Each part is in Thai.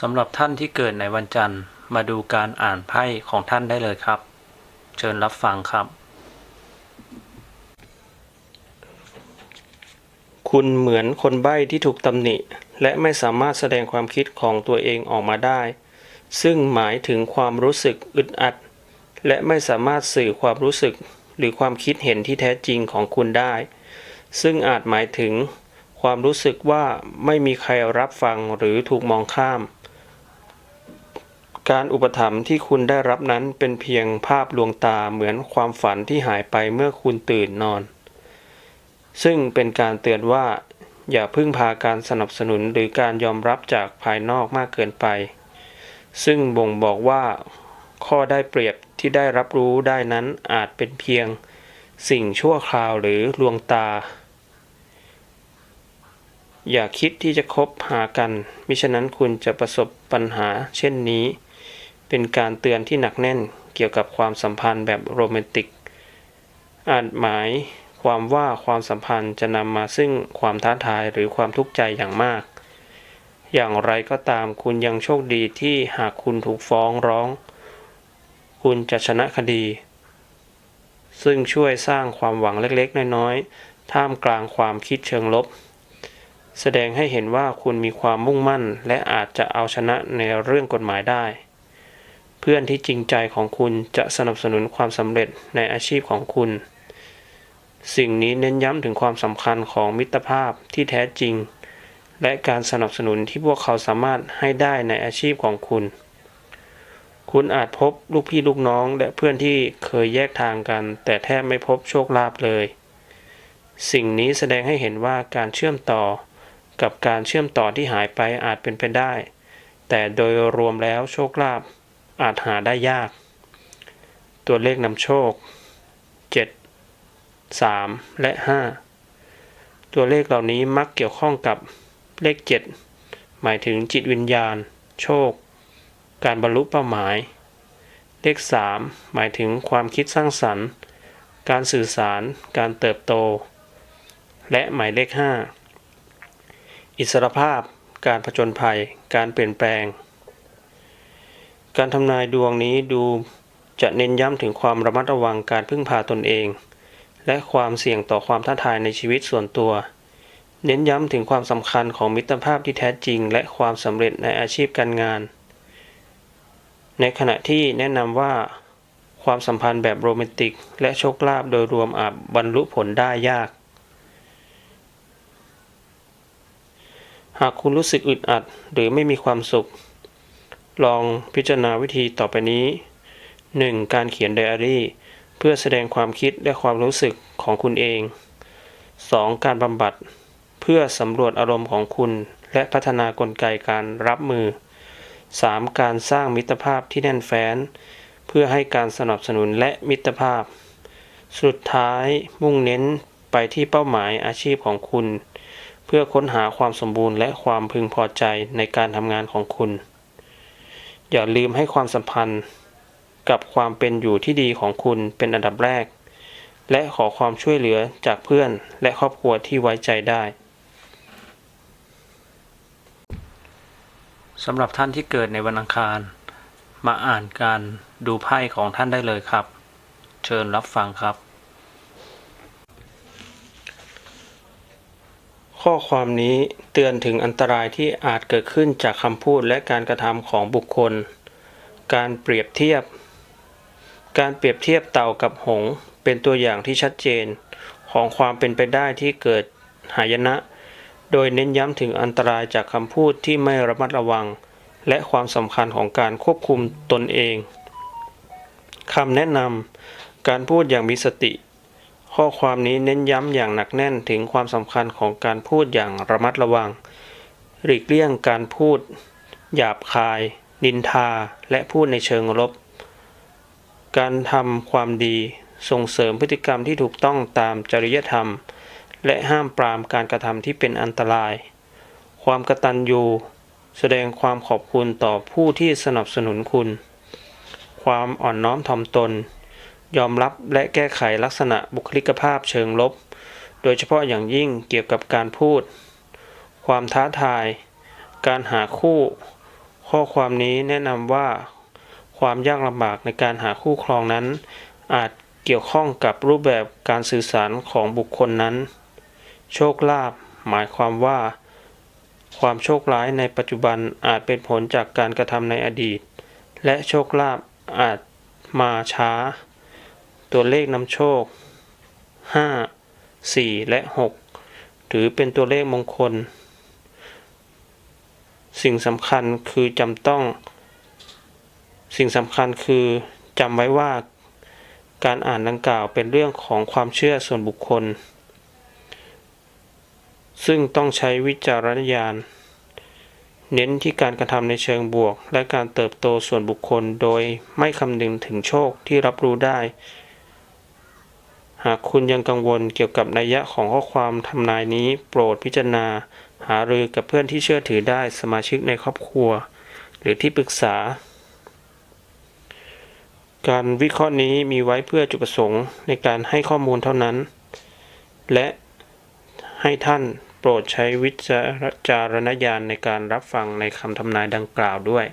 สำหรับท่านที่เกิดในวันจันทร์ มาดูการอ่านไพ่ของท่านได้เลยครับ เชิญรับฟังครับ คุณเหมือนคนใบ้ที่ถูกตำหนิ และไม่สามารถแสดงความคิดของตัวเองออกมาได้ ซึ่งหมายถึงความรู้สึกอึดอัด และไม่สามารถสื่อความรู้สึกหรือความคิดเห็นที่แท้จริงของคุณได้ ซึ่งอาจหมายถึงความรู้สึกว่าไม่มีใครรับฟังหรือถูกมองข้าม การอุปถัมภ์ที่คุณได้รับนั้นเป็นเพียงภาพลวงตาเหมือนความฝันที่หายไปเมื่อคุณตื่นนอน ซึ่งเป็นการเตือนว่า อย่าพึ่งพาการสนับสนุนหรือการยอมรับจากภายนอกมากเกินไป ซึ่งบ่งบอกว่า ข้อได้เปรียบที่ได้รับรู้ได้นั้นอาจเป็นเพียง สิ่งชั่วคราวหรือลวงตา อย่าคิดที่จะคบหากัน มิฉะนั้นคุณจะประสบปัญหาเช่นนี้ เป็นการเตือนที่หนักแน่นเกี่ยวกับความสัมพันธ์แบบโรแมนติก อาจหมายความว่าความสัมพันธ์จะนำมาซึ่งความท้าทายหรือความทุกข์ใจอย่างมาก อย่างไรก็ตามคุณยังโชคดีที่หากคุณถูกฟ้องร้อง คุณจะชนะคดี ซึ่งช่วยสร้างความหวังเล็กๆ น้อยๆ ท่ามกลางความคิดเชิงลบ แสดงให้เห็นว่าคุณมีความมุ่งมั่นและอาจจะเอาชนะในเรื่องกฎหมายได้ พื่อนที่จริงใจของคุณจะสนับสนุนความสำเร็จในอาชีพของคุณ สิ่งนี้เน้นย้ำถึงความสำคัญของมิตรภาพที่แท้จริง และการสนับสนุนที่พวกเขาสามารถให้ได้ในอาชีพของคุณ คุณอาจพบลูกพี่ลูกน้องและเพื่อนที่เคยแยกทางกัน แต่แทบไม่พบโชคลาภเลย สิ่งนี้แสดงให้เห็นว่าการเชื่อมต่อ กับการเชื่อมต่อที่หายไปอาจเป็นไปได้ แต่โดยรวมแล้วโชคลาภ อาจหาได้ยาก ตัวเลขนำโชค 7 3 และ 5 ตัวเลขเหล่านี้มักเกี่ยวข้องกับเลข 7 หมายถึงจิตวิญญาณ โชค การบรรลุเป้าหมาย เลข 3 หมายถึงความคิดสร้างสรรค์ การสื่อสาร การเติบโต และหมายเลข 5 อิสรภาพ การผจญภัย การเปลี่ยนแปลง การทำนายดวงนี้ดูจะเน้นย้ำถึงความระมัดระวังการพึ่งพาตนเอง และความเสี่ยงต่อความท้าทายในชีวิตส่วนตัว เน้นย้ำถึงความสำคัญของมิตรภาพที่แท้จริง และความสำเร็จในอาชีพการงาน ในขณะที่แนะนำว่า ความสัมพันธ์แบบโรแมนติก และโชคลาภโดยรวมอาจบรรลุผลได้ยาก หากคุณรู้สึกอึดอัดหรือไม่มีความสุข ลองพิจารณาวิธีต่อไปนี้ 1. การเขียนไดอารี่ เพื่อแสดงความคิดและความรู้สึกของคุณเอง 2. การบำบัด เพื่อสำรวจอารมณ์ของคุณ และพัฒนากลไกการรับมือ 3. การสร้างมิตรภาพที่แน่นแฟ้น เพื่อให้การสนับสนุนและมิตรภาพ สุดท้ายมุ่งเน้นไปที่เป้าหมายอาชีพของคุณ เพื่อค้นหาความสมบูรณ์และความพึงพอใจในการทำงานของคุณ อย่าลืมให้ความสัมพันธ์กับความเป็นอยู่ที่ดีของคุณเป็นอันดับแรก และขอความช่วยเหลือจากเพื่อนและครอบครัวที่ไว้ใจได้สำหรับท่านที่เกิดในวันอังคาร มาอ่านการดูไพ่ของท่านได้เลยครับ เชิญรับฟังครับ ข้อความนี้เตือนถึงอันตรายที่อาจเกิดขึ้นจากคำพูดและการกระทำของบุคคล การเปรียบเทียบ การเปรียบเทียบเต่ากับหง เป็นตัวอย่างที่ชัดเจน ของความเป็นไปได้ที่เกิดหายนะ โดยเน้นย้ำถึงอันตรายจากคำพูดที่ไม่ระมัดระวัง และความสำคัญของการควบคุมตนเองคำแนะนำการพูดอย่างมีสติ ข้อความนี้เน้นย้ำอย่างหนักแน่นถึงความสำคัญของการพูดอย่างระมัดระวัง หลีกเลี่ยงการพูด หยาบคาย นินทา และพูดในเชิงลบ การทำความดีส่งเสริมพฤติกรรมที่ถูกต้องตามจริยธรรม และห้ามปรามการกระทำที่เป็นอันตราย ความกตัญญูแสดงความขอบคุณต่อผู้ที่สนับสนุนคุณ ความอ่อนน้อมถ่อมตน ยอมรับและแก้ไขลักษณะบุคลิกภาพเชิงลบ โดยเฉพาะอย่างยิ่งเกี่ยวกับการพูด ความท้าทาย การหาคู่ ข้อความนี้แนะนำว่า ความยากลำบากในการหาคู่ครองนั้น อาจเกี่ยวข้องกับรูปแบบการสื่อสารของบุคคลนั้น โชคลาภหมายความว่า ความโชคร้ายในปัจจุบันอาจเป็นผลจากการกระทำในอดีต และโชคลาภอาจมาช้า ตัวเลขนำโชค 5 4 และ6ถือเป็นตัวเลขมงคล สิ่งสำคัญคือจำต้อง สิ่งสำคัญคือจำไว้ว่าการอ่านดังกล่าวเป็นเรื่องของความเชื่อส่วนบุคคล ซึ่งต้องใช้วิจารณญาณ เน้นที่การกระทำในเชิงบวก และการเติบโตส่วนบุคคลโดยไม่คำนึงถึงโชคที่รับรู้ได้ หากคุณยังกังวลเกี่ยวกับนัยยะของข้อความทำนายนี้ โปรดพิจารณา หารือกับเพื่อนที่เชื่อถือได้สมาชิกในครอบครัว หรือที่ปรึกษา การวิเคราะห์นี้มีไว้เพื่อจุดประสงค์ในการให้ข้อมูลเท่านั้น และให้ท่านโปรดใช้วิจารณญาณในการรับฟังในคำทำนายดังกล่าวด้วย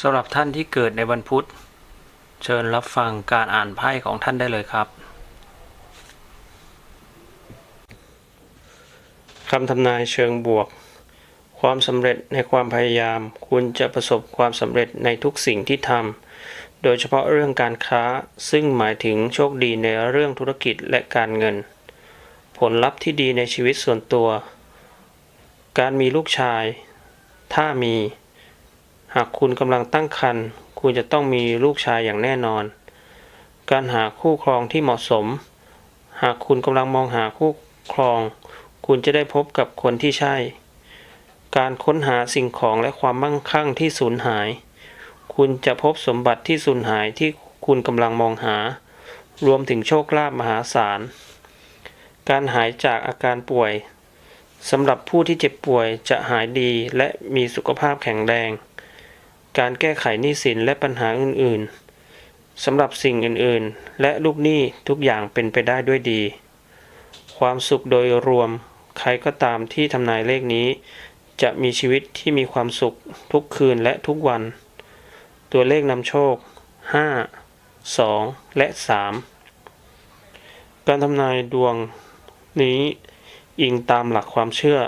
สำหรับท่านที่เกิดในวันพุธ เชิญรับฟังการอ่านไพ่ของท่านได้เลยครับคำทำนายเชิงบวก ความสำเร็จในความพยายาม คุณจะประสบความสำเร็จในทุกสิ่งที่ทำโดยเฉพาะเรื่องการค้าซึ่งหมายถึงโชคดีในเรื่องธุรกิจและการเงิน ผลลัพธ์ที่ดีในชีวิตส่วนตัว การมีลูกชาย ถ้ามี หากคุณกำลังตั้งครรภ์ คุณจะต้องมีลูกชายอย่างแน่นอน การหาคู่ครองที่เหมาะสม หากคุณกำลังมองหาคู่ครอง คุณจะได้พบกับคนที่ใช่ การค้นหาสิ่งของและความมั่งคั่งที่สูญหาย คุณจะพบสมบัติที่สูญหายที่คุณกำลังมองหา รวมถึงโชคลาภมหาศาล การหายจากอาการป่วยสำหรับผู้ที่เจ็บป่วยจะหายดีและมีสุขภาพแข็งแรง การแก้ไขหนี้สินและปัญหาอื่นๆสำหรับสิ่งอื่นๆ และลูกหนี้ทุกอย่างเป็นไปได้ด้วยดี ความสุขโดยรวม ใครก็ตามที่ทำนายเลขนี้ จะมีชีวิตที่มีความสุขทุกคืนและทุกวัน ตัวเลขนำโชค 5 2 และ 3 การทำนายดวงนี้อิงตามหลักความเชื่อ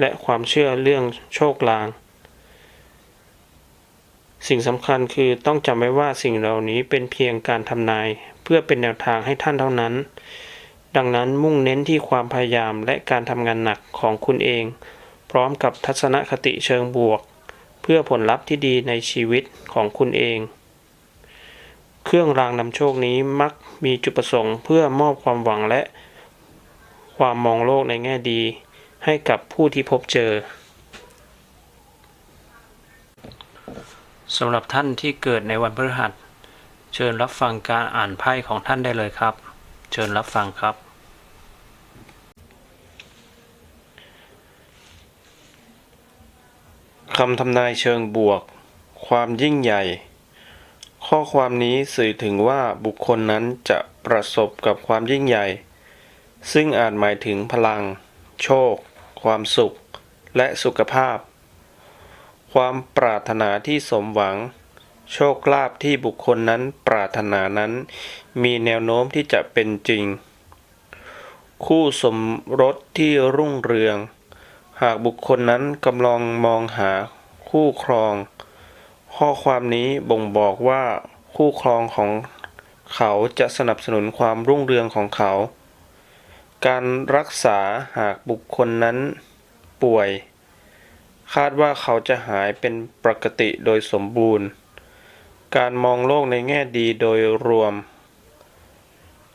และความเชื่อเรื่องโชคลาง สิ่งสำคัญคือต้องจำไว้ว่าสิ่งเหล่านี้เป็นเพียงการทำนาย เพื่อเป็นแนวทางให้ท่านเท่านั้น ดังนั้นมุ่งเน้นที่ความพยายามและการทำงานหนักของคุณเอง พร้อมกับทัศนคติเชิงบวก เพื่อผลลัพธ์ที่ดีในชีวิตของคุณเอง เครื่องรางนำโชคนี้มักมีจุดประสงค์ เพื่อมอบความหวังและ ความมองโลกในแง่ดี ให้กับผู้ที่พบเจอ สำหรับท่านที่เกิดในวันพฤหัส เชิญรับฟังการอ่านไพ่ของท่านได้เลยครับ เชิญรับฟังครับ คำทำนายเชิงบวก ความยิ่งใหญ่ ข้อความนี้สื่อถึงว่าบุคคลนั้นจะประสบกับความยิ่งใหญ่ ซึ่งอาจหมายถึงพลัง โชค ความสุข และสุขภาพ ความปรารถนาที่สมหวัง โชคลาภที่บุคคลนั้นปรารถนานั้น มีแนวโน้มที่จะเป็นจริง คู่สมรสที่รุ่งเรือง หากบุคคลนั้นกำลังมองหาคู่ครอง ข้อความนี้บ่งบอกว่าคู่ครองของเขาจะสนับสนุนความรุ่งเรืองของเขา การรักษาหากบุคคลนั้นป่วย คาดว่าเขาจะหายเป็นปกติโดยสมบูรณ์ การมองโลกในแง่ดีโดยรวม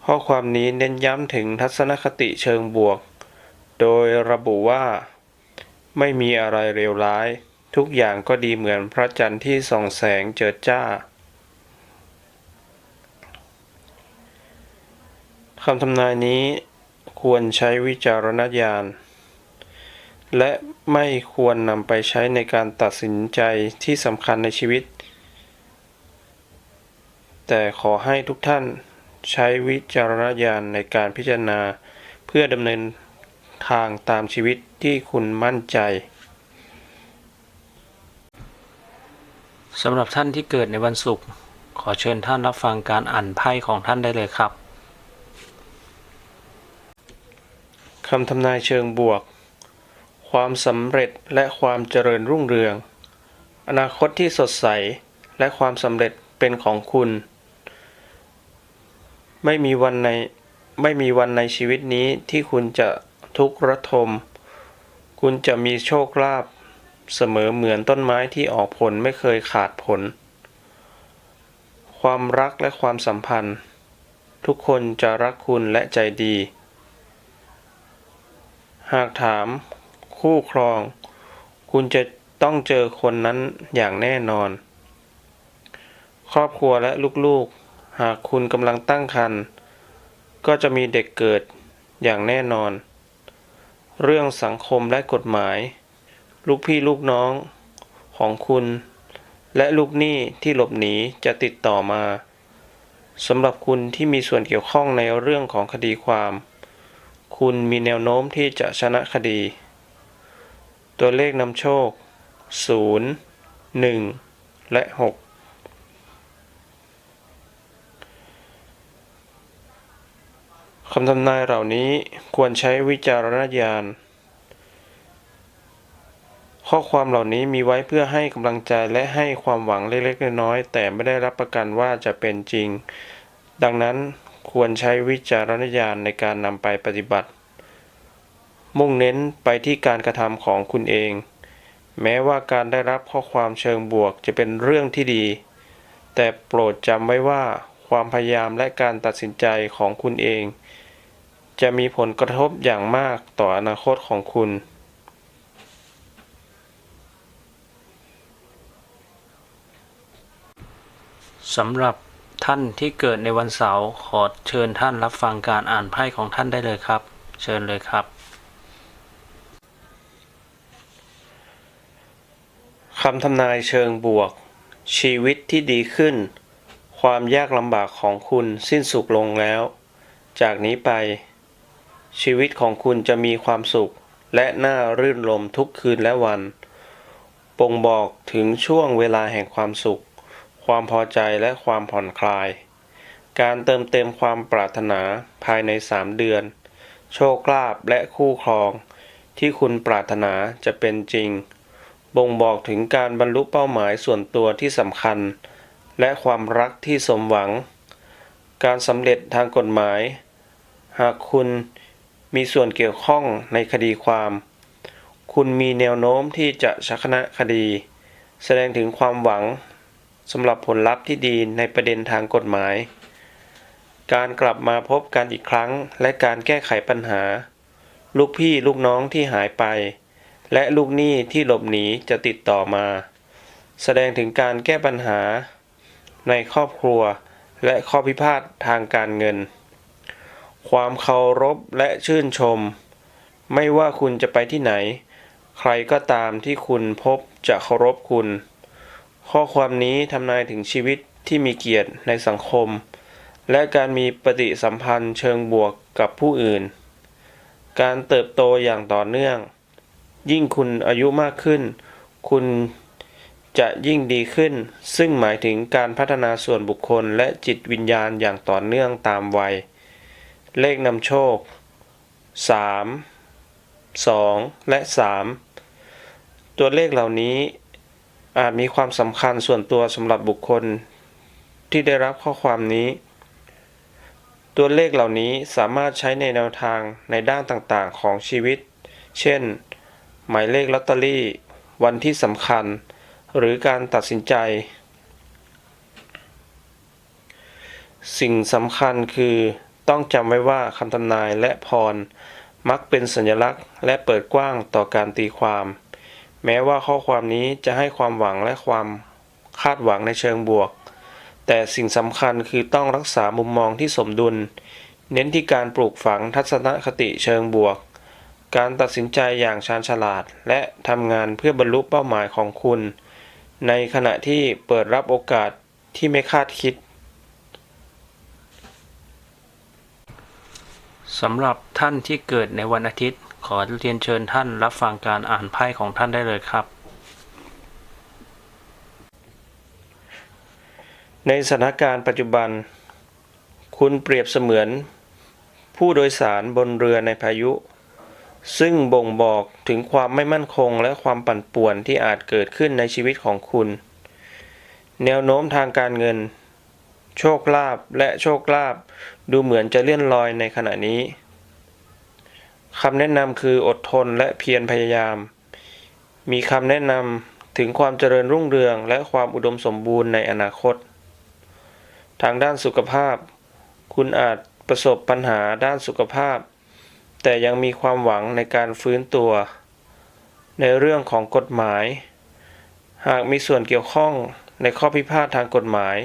ข้อความนี้เน้นย้ำถึงทัศนคติเชิงบวก โดยระบุว่า ไม่มีอะไรเลวร้าย ทุกอย่างก็ดีเหมือนพระจันทร์ที่ส่องแสงเจิดจ้าคำทำนายนี้ควรใช้วิจารณญาณ และ ไม่ควรนำไปใช้ในการตัดสินใจที่สำคัญในชีวิต แต่ขอให้ทุกท่านใช้วิจารณญาณในการพิจารณา เพื่อดำเนินทางตามชีวิตที่คุณมั่นใจสำหรับท่านที่เกิดในวันศุกร์ขอเชิญท่านรับฟังการอ่านไพ่ของท่านได้เลยครับคำทำนายเชิงบวก ความสำเร็จและความเจริญรุ่งเรือง อนาคตที่สดใสและความสำเร็จเป็นของคุณ ไม่มีวันในไม่มีวันในชีวิตนี้ที่คุณจะทุกข์ระทม คุณจะมีโชคลาภเสมอเหมือนต้นไม้ที่ออกผลไม่เคยขาดผล ความรักและความสัมพันธ์ ทุกคนจะรักคุณและใจดี หากถาม คู่ครอง คุณจะต้องเจอคนนั้นอย่างแน่นอน ครอบครัวและลูกๆ หากคุณกำลังตั้งครรภ์ก็จะมีเด็กเกิดอย่างแน่นอน เรื่องสังคมและกฎหมาย ลูกพี่ลูกน้องของคุณ และลูกหนี้ที่หลบหนีจะติดต่อมาสำหรับคุณที่มีส่วนเกี่ยวข้องในเรื่องของคดีความ คุณมีแนวโน้มที่จะชนะคดี ตัวเลขนำโชค 0 1 และ 6 คำทำนายเหล่านี้ควรใช้วิจารณญาณ ข้อความเหล่านี้มีไว้เพื่อให้กำลังใจและให้ความหวังเล็กๆน้อยๆแต่ไม่ได้รับประกันว่าจะเป็นจริง ดังนั้นควรใช้วิจารณญาณในการนำไปปฏิบัติ มุ่งเน้นไปที่การกระทำของคุณเอง แม้ว่าการได้รับข้อความเชิงบวกจะเป็นเรื่องที่ดี แต่โปรดจำไว้ว่าความพยายามและการตัดสินใจของคุณเอง จะมีผลกระทบอย่างมากต่ออนาคตของคุณ สำหรับท่านที่เกิดในวันเสาร์ขอเชิญท่านรับฟังการอ่านไพ่ของท่านได้เลยครับ เชิญเลยครับ คำทำนายเชิงบวก ชีวิตที่ดีขึ้น ความยากลำบากของคุณสิ้นสุดลงแล้ว จากนี้ไป ชีวิตของคุณจะมีความสุข และน่ารื่นรมทุกคืนและวันบ่งบอกถึงช่วงเวลาแห่งความสุข ความพอใจและความผ่อนคลาย การเติมเต็มความปรารถนาภายในสามเดือน โชคลาภและคู่ครอง ที่คุณปรารถนาจะเป็นจริง บ่งบอกถึงการบรรลุเป้าหมายส่วนตัวที่สำคัญ และความรักที่สมหวัง การสำเร็จทางกฎหมาย หากคุณมีส่วนเกี่ยวข้องในคดีความ คุณมีแนวโน้มที่จะชนะคดี แสดงถึงความหวังสำหรับผลลัพธ์ที่ดีในประเด็นทางกฎหมาย การกลับมาพบกันอีกครั้งและการแก้ไขปัญหา ลูกพี่ลูกน้องที่หายไป และลูกหนี้ที่หลบหนีจะติดต่อมา แสดงถึงการแก้ปัญหา ในครอบครัว และข้อพิพาททางการเงิน ความเคารพและชื่นชม ไม่ว่าคุณจะไปที่ไหน ใครก็ตามที่คุณพบจะเคารพคุณ ข้อความนี้ทำนายถึงชีวิตที่มีเกียรติในสังคม และการมีปฏิสัมพันธ์เชิงบวกกับผู้อื่น การเติบโตอย่างต่อเนื่อง ยิ่งคุณอายุมากขึ้น คุณจะยิ่งดีขึ้น ซึ่งหมายถึงการพัฒนาส่วนบุคคลและจิตวิญญาณอย่างต่อเนื่องตามวัย เลขนำโชค 3 2 และ 3 ตัวเลขเหล่านี้อาจมีความสำคัญส่วนตัวสำหรับบุคคล ที่ได้รับข้อความนี้ ตัวเลขเหล่านี้สามารถใช้ในแนวทางในด้านต่างๆของชีวิต เช่น หมายเลขลอตเตอรี่ วันที่สำคัญ หรือการตัดสินใจ สิ่งสำคัญคือต้องจำไว้ว่าคำทำนายและพร มักเป็นสัญลักษณ์ และเปิดกว้างต่อการตีความ แม้ว่าข้อความนี้จะให้ความหวังและความคาดหวังในเชิงบวก แต่สิ่งสำคัญคือต้องรักษามุมมองที่สมดุล เน้นที่การปลูกฝังทัศนคติเชิงบวก การตัดสินใจอย่างชาญฉลาด และทำงานเพื่อบรรลุเป้าหมายของคุณ ในขณะที่เปิดรับโอกาสที่ไม่คาดคิดสำหรับท่านที่เกิดในวันอาทิตย์ ขอเรียนเชิญท่านรับฟังการอ่านไพ่ของท่านได้เลยครับ ในสถานการณ์ปัจจุบัน คุณเปรียบเสมือน ผู้โดยสารบนเรือในพายุ ซึ่งบ่งบอกถึงความไม่มั่นคงและความปั่นป่วนที่อาจเกิดขึ้นในชีวิตของคุณ แนวโน้มทางการเงิน โชคลาภและโชคลาภดูเหมือนจะเลื่อนลอยในขณะนี้คำแนะนำคืออดทนและเพียรพยายาม มีคำแนะนำถึงความเจริญรุ่งเรืองและความอุดมสมบูรณ์ในอนาคต ทางด้านสุขภาพ คุณอาจประสบปัญหาด้านสุขภาพ แต่ยังมีความหวังในการฟื้นตัว ในเรื่องของกฎหมาย หากมีส่วนเกี่ยวข้องในข้อพิพาททางกฎหมาย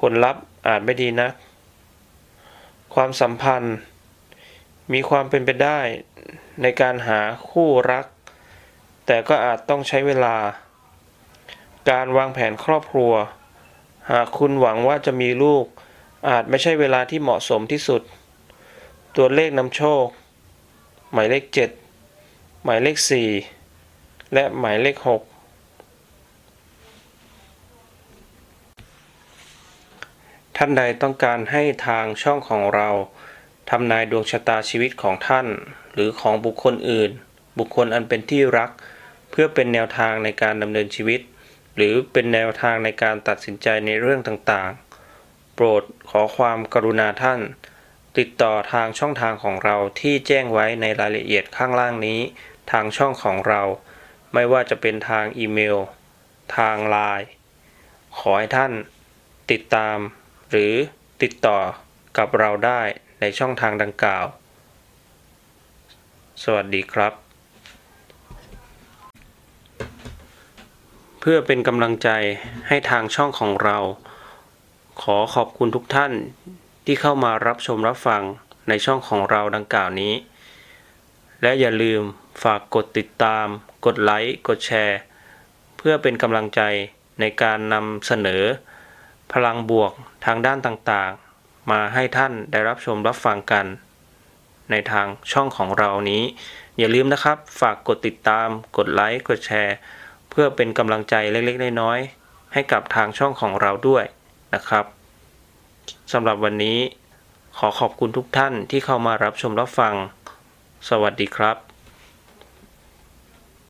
ผลลัพธ์อาจไม่ดีนัก ความสัมพันธ์ มีความเป็นไปได้ในการหาคู่รัก แต่ก็อาจต้องใช้เวลา การวางแผนครอบครัว หากคุณหวังว่าจะมีลูกอาจไม่ใช่เวลาที่เหมาะสมที่สุด ตัวเลขนำโชค หมายเลข 7 หมายเลข 4 และหมายเลข 6 ท่านใดต้องการให้ทางช่องของเราทำนายดวงชะตาชีวิตของท่าน หรือของบุคคลอื่น บุคคลอันเป็นที่รัก เพื่อเป็นแนวทางในการดำเนินชีวิต หรือเป็นแนวทางในการตัดสินใจในเรื่องต่างๆ โปรดขอความกรุณาท่าน ติดต่อทางช่องทางของเราที่แจ้งไว้ในรายละเอียดข้างล่างนี้ ทางช่องของเรา ไม่ว่าจะเป็นทางอีเมล ทางไลน์ขอให้ท่านติดตาม หรือติดต่อกับเราได้ในช่องทางดังกล่าว สวัสดีครับ เพื่อเป็นกำลังใจให้ทางช่องของเรา ขอขอบคุณทุกท่าน ที่เข้ามารับชมรับฟังในช่องของเราดังกล่าวนี้ และอย่าลืมฝากกดติดตาม กดไลค์ กดแชร์ เพื่อเป็นกำลังใจในการนำเสนอ พลังบวกทางด้านต่างๆ มาให้ท่านได้รับชมรับฟังกัน ในทางช่องของเรานี้ อย่าลืมนะครับ ฝากกดติดตาม กดไลค์ กดแชร์ เพื่อเป็นกำลังใจเล็กๆ น้อยๆให้กับทางช่องของเราด้วยนะครับ สำหรับวันนี้ ขอขอบคุณทุกท่านที่เข้ามารับชมรับฟัง สวัสดีครับ